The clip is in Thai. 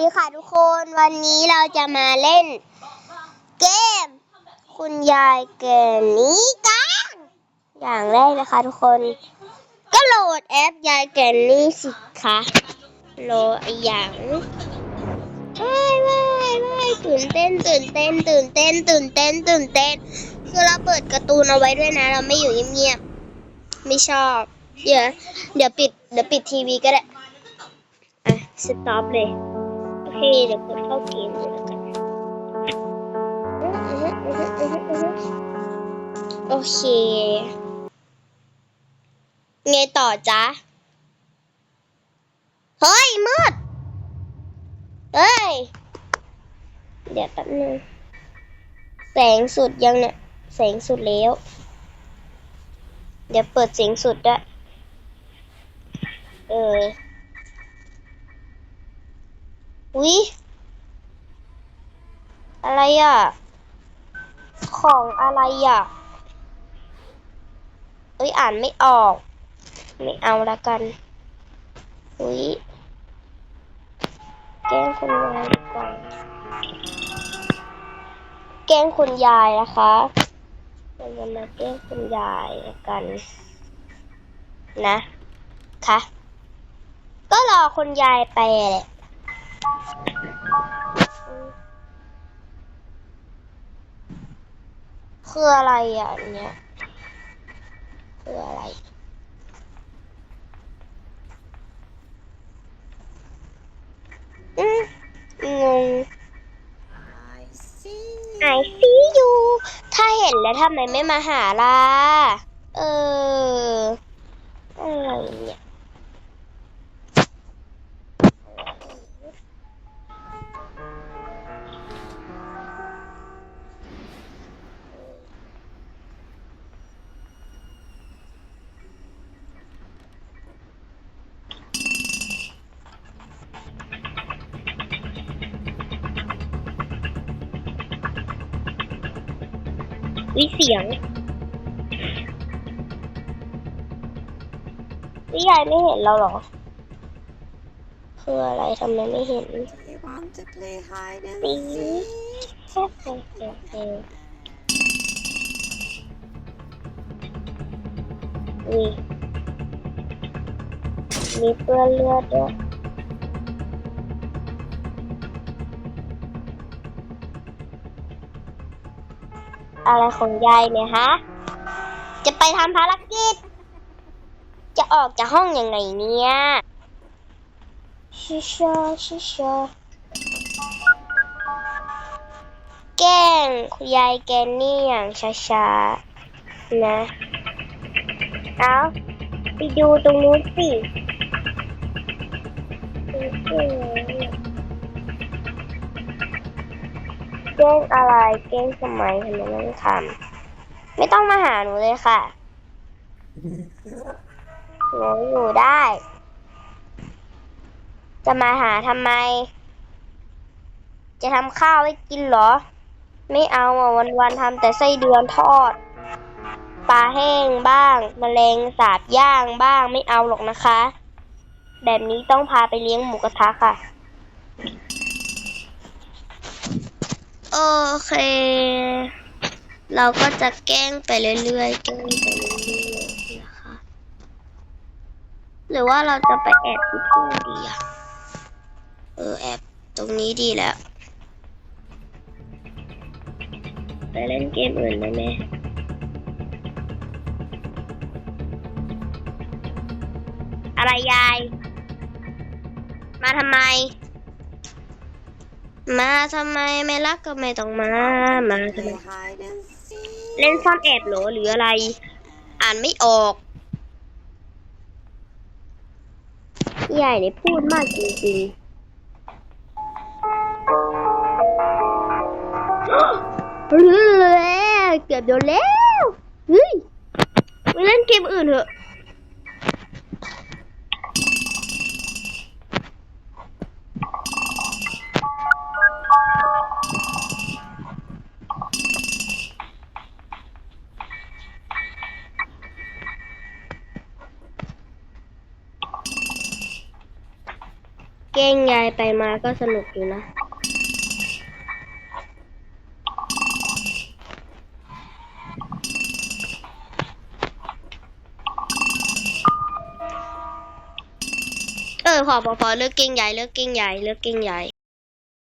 ดีค่ะทุกคนวันนี้เราจะมาเล่น เกม คุณยายเกมนี้กันอย่างแรกนะคะทุกคน ก็โหลดแอปยายแกนนี่สิคะโหลดไอ้อย่างว้ายว้ายว้ายตื่นเต้นตื่นเต้นตื่นเต้นตื่นเต้นตื่นเต้นคือเราเปิดการ์ตูนเอาไว้ด้วยนะ เราไม่อยู่เงียบๆไม่ชอบเดี๋ยวเดี๋ยวปิดเดี๋ยวปิดทีวีก็ได้อะสต็อปเลย เคเดี๋ยวกดเข้าเกมเลยแล้วกันโอเคไงต่อจ๊ะ เฮ้ย มืด เฮ้ย เดี๋ยวแป๊บนึง แสงสุดยังเนี่ย แสงสุดแล้ว เดี๋ยวเปิดเสียงสุดด้วยเออ วิอะไรอะ ของอะไรอะเอ้ยอ่านไม่ออก ไม่เอาละกัน อุ้ยแกล้งคุณยายดีกว่าแกล้งคุณยายนะคะเราจะมาแกล้งคุณยายละกัน นะค่ะก็รอคุณยายไปแหละ คืออะไรอะอันเนี้ยคืออะไรอืมงง I see ไอซียูถ้าเห็นแล้วทำไมไม่มาหาล่ะ เอออะไรเนี่ย วิเสียงวิยายไม่เห็นเราเหรอ คืออะไรทำไมไม่เห็น They want to play hide and See? seek. แค่เสียงเสียงเองมีมีเปื้อนเลือดด้วย อะไรของยายเนี่ยฮะ จะไปทำภารกิจ จะออกจากห้องยังไงเนี่ยชิชาชิชาแกล้งคุณยายแกนนี่อย่างช้าๆ นะ เอาไปดูตรงนู้นสิ ล้งอะไรแกล้งทำไมทำไมต้องทำไม่ต้องมาหาหนูเลยค่ะหนูอยู่ได้ จะมาหาทำไม จะทำข้าวให้กินเหรอ ไม่เอาอะวันๆทำแต่ไส้เดือนทอด ปลาแห้งบ้างแมลงสาบย่างบ้างไม่เอาหรอกนะคะ แบบนี้ต้องพาไปเลี้ยงหมูกระทะค่ะ โอเค เราก็จะแกล้งไปเรื่อยๆแกล้งไปเรื่อยๆนะคะหรือว่าเราจะไปแอบที่ตู้ดีอะเออแอบตรงนี้ดีแล้ว ไปเล่นเกมอื่นได้ไหมอะไรยาย มาทำไม มาทำไมไม่รักก็ไม่ต้องมา มาทำไมเล่นซ่อนแอบเหรอหรืออะไร อ่านไม่ออกใหญ่เนี่ยพูดมากจริงๆเฮ้ยเกือบโดนแล้ว เฮ้ยไปเล่นเกมอื่นเถอะ เก่งยายไปมาก็สนุกอยู่นะ เออพอพอพอเลิกเก่งใหญ่เลิกเก่งใหญ่เลิกเก่งใหญ่